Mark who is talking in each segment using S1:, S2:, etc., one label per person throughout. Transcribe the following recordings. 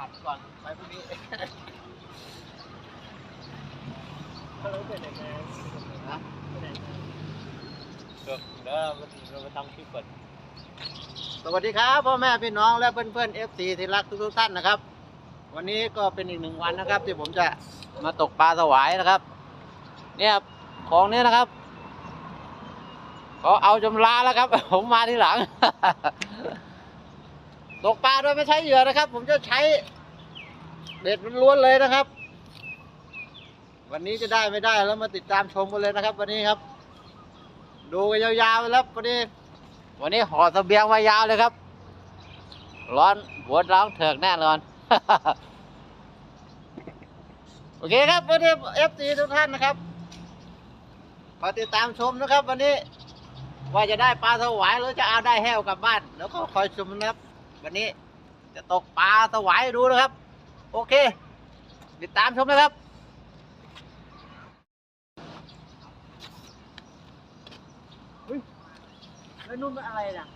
S1: ผัดก่อนไปพรุ่งนี้
S2: ถ้าเราไปไหนมา
S1: นะ
S2: ไปไหนมา
S1: เดี๋ยวเราไปทำคลิปก่อนสวัสดีครับพ่อแม่พี่น้องและเพื่อนเพื่อนเอฟซีที่รักทุกๆท่านนะครับ วันนี้ก็เป็นอีกหนึ่งวันนะครับ ที่ผมจะมาตกปลาสวายนะครับ เนี่ยของเนี้นะครับเขาเอาจำลาแล้วครับ ผมมาทีหลัง ตกปลาโดยไม่ใช้เหยื่อนะครับ ผมจะใช้เบ็ดล้วนเลยนะครับ วันนี้จะได้ไม่ได้แล้วมาติดตามชมกันเลยนะครับ วันนี้ครับ ดูกันยาวๆแล้ววันนี้ วันนี้ห่อเสบียงมายาวเลยครับ ร้อนหัวร้องเถิกแน่นอนโอเคครับวันนี้เอฟซีทุกท่านนะครับมาติดตามชมนะครับ วันนี้ว่าจะได้ปลาสวายหรือจะเอาได้แห้วกลับบ้าน แล้วก็คอยชมนะครับ วันนี้จะตกปลาสวายให้ดูนะครับ โอเค ติดตามชมนะครับแล้วนุ่มเป็นอะไรนะ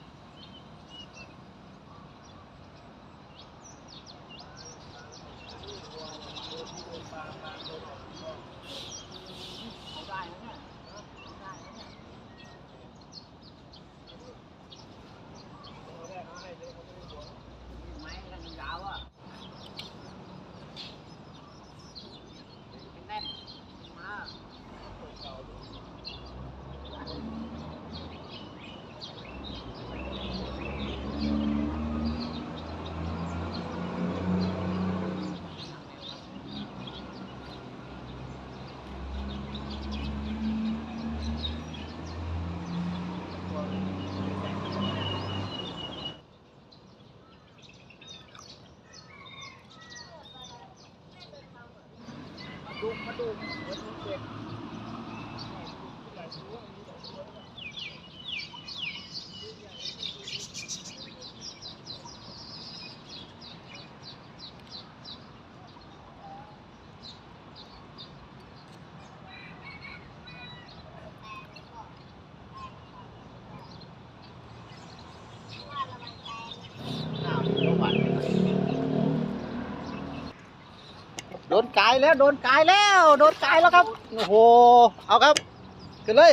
S1: เอาได้นะเนี่ยเอาได้นะเนี่ยไม้กันยาวอะแน่นมา ดูมาดูเดี๋ยวดูเด็กอ้าวเดี๋ยวก่อนโดนกายแล้ว โดนกายแล้ว โดนกายแล้วครับ โอ้โห เอาครับ ขึ้นเลย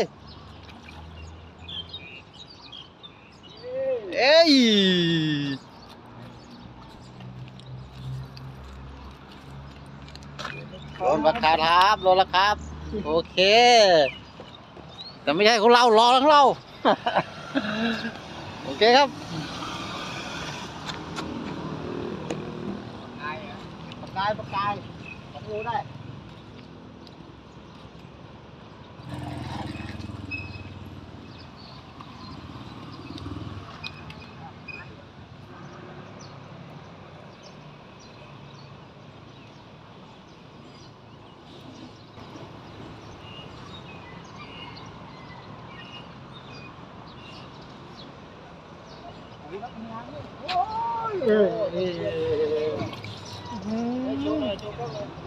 S1: เอ้ยโดนราคาครับโดนราคาครับโอเค แต่ไม่ใช่ของเรารอของเรา โอเคครับปากกายปากกาย ปากกายดูได้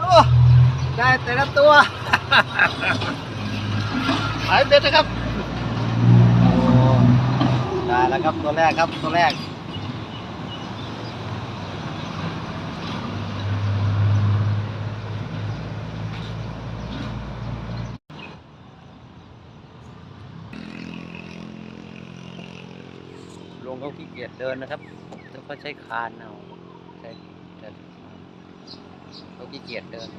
S1: โอ้ได้แต่ละตัวหายเบ็ดนะครับ โอ้ได้แล้วครับตัวแรกครับตัวแรกลงเขาขี้เกียจเดินนะครับแล้วก็ใช้คานเอา เขาขี้เกียจเดิน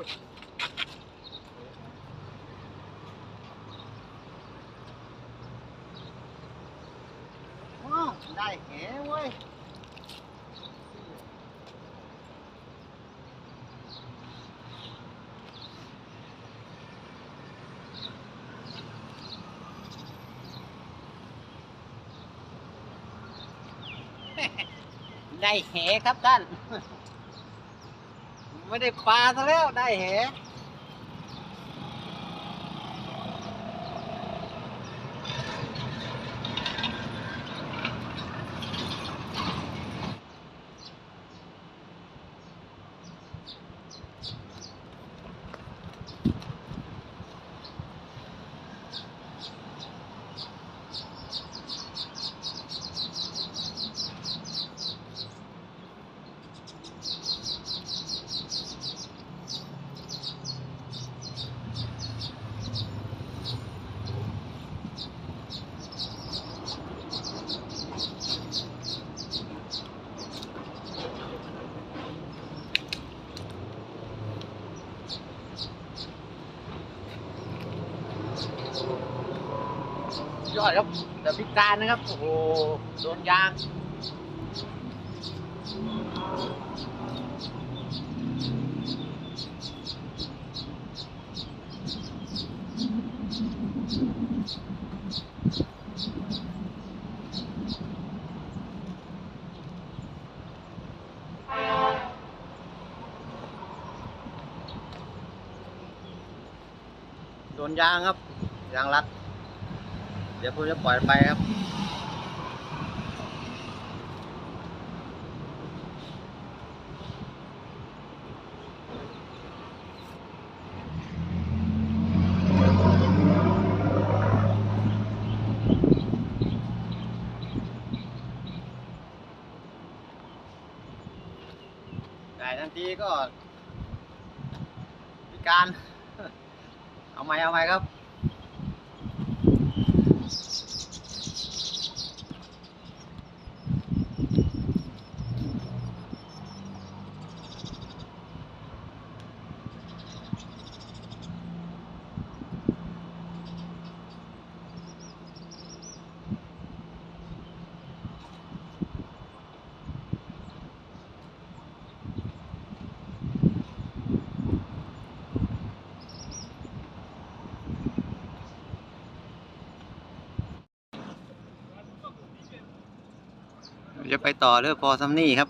S1: อุ๊ยว้าวได้แหเว้ยได้แหครับท่าน ไม่ได้ปลาซะแล้วได้แห ยอดครับแต่พิการนะครับ โอ้โหโดนยางโดนยางครับยางรัด เดี๋ยวผมจะปล่อยไปครับได้ทันทีก็พิการ เอาไหมเอาไหมครับ จะไปต่อเรื่องพอซัมนี่ครับ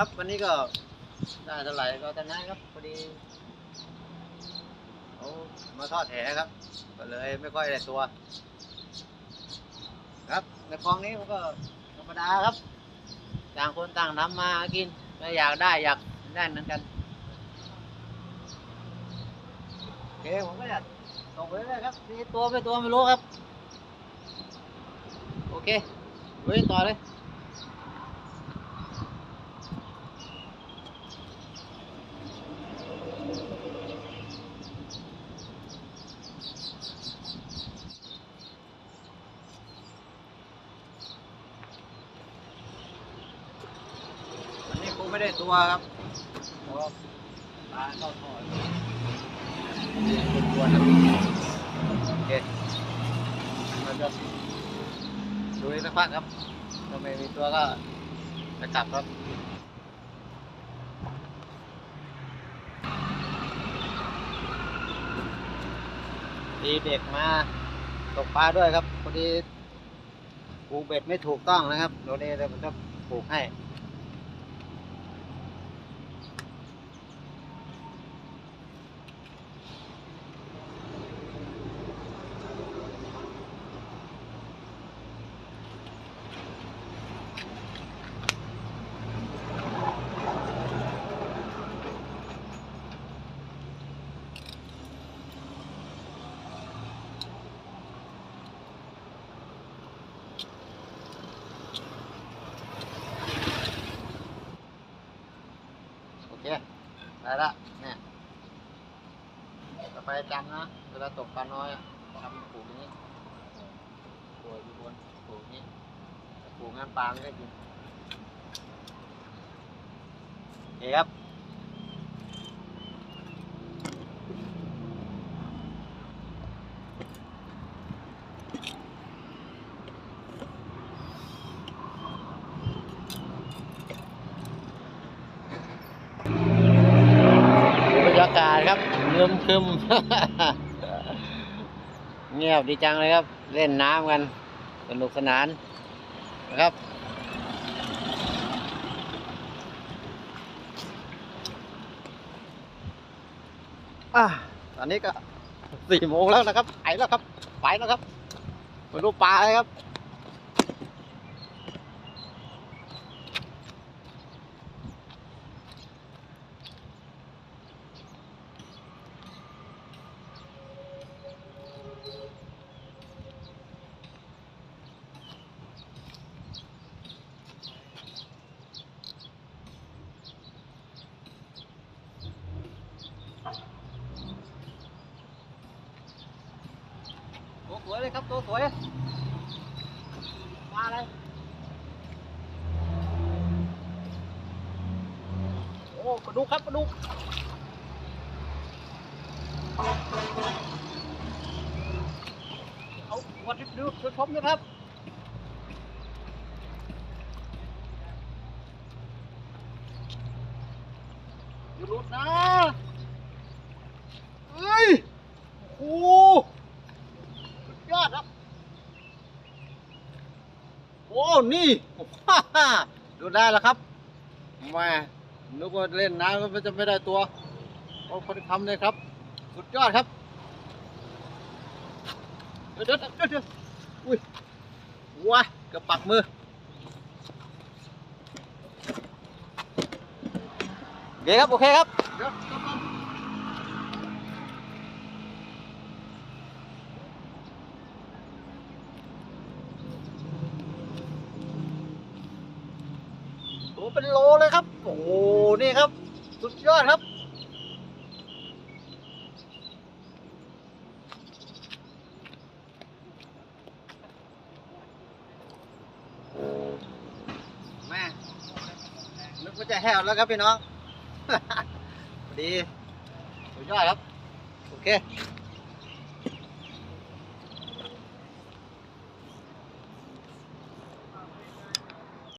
S1: ครับวันนี้ก็ได้เท่าไหร่ก็เท่านั้นครับพอดีเขามาทอดแหครับ ก็เลยไม่ค่อยได้ตัว ครับในคลองนี้มันก็ธรรมดาครับ ต่างคนต่างทำมากินก็อยากได้อยากได้เหมือนกันโอเคผมก็จะตกไปเลยครับมีตัวไม่ตัวไม่รู้ครับ โอเคเว้ต่อเลย อันนี้คงไม่ได้ ตัวครับปลาเข้าทอนี่เป็นตัวนะโอเคเราจะดูสักพักครับถ้าไม่มีตัวก็จะกลับครับตีเด็กมาตกปลาด้วยครับพอดีปูกเบ็ดไม่ถูกต้องนะครับโดนี้เดี๋ยวผมจะปลูกให้ โละเนี่ยต่อไปจำนะ เวลาตกปลาน้อยทำผูกนี้ผูกอยู่บนผูกนี้ถ้าผูกงานปลาไม่ได้กินเอเคครับ บรรยากาศ ครับเงิมคึมเงียบดีจังเลยครับ เล่นน้ำกันสนุกสนานนะครับ อะตอนนี้ก็สี่โมงแล้วนะครับ ไปแล้วครับ ไปแล้วครับมาดูปลาเลยครับ ครับตัวสวยมาเลยโอ้ปลาดุกครับปลาดุกเอาวัดดูดูชมนะครับอยู่รุดนะเฮ้ย โอ้โห สุดยอดครับ โอ้ นี่ ฮ่าฮ่า ดูได้แล้วครับแม่นึกว่าเล่นน้ำก็จะไม่ได้ตัวโอ้คนทำเลยครับ สุดยอดครับเดี๋ยวเดี๋ยวเดี๋ยวอุ้ยว้ากับปักมือโอเคครับ โอเคครับเดี๋ยวครับผมโอ้เป็นโลเลยครับ โอ้โหนี่ครับ สุดยอด ครับ แม่นึกว่าจะแห้วแล้วครับพี่น้องพอดีสุดยอดครับ โอเค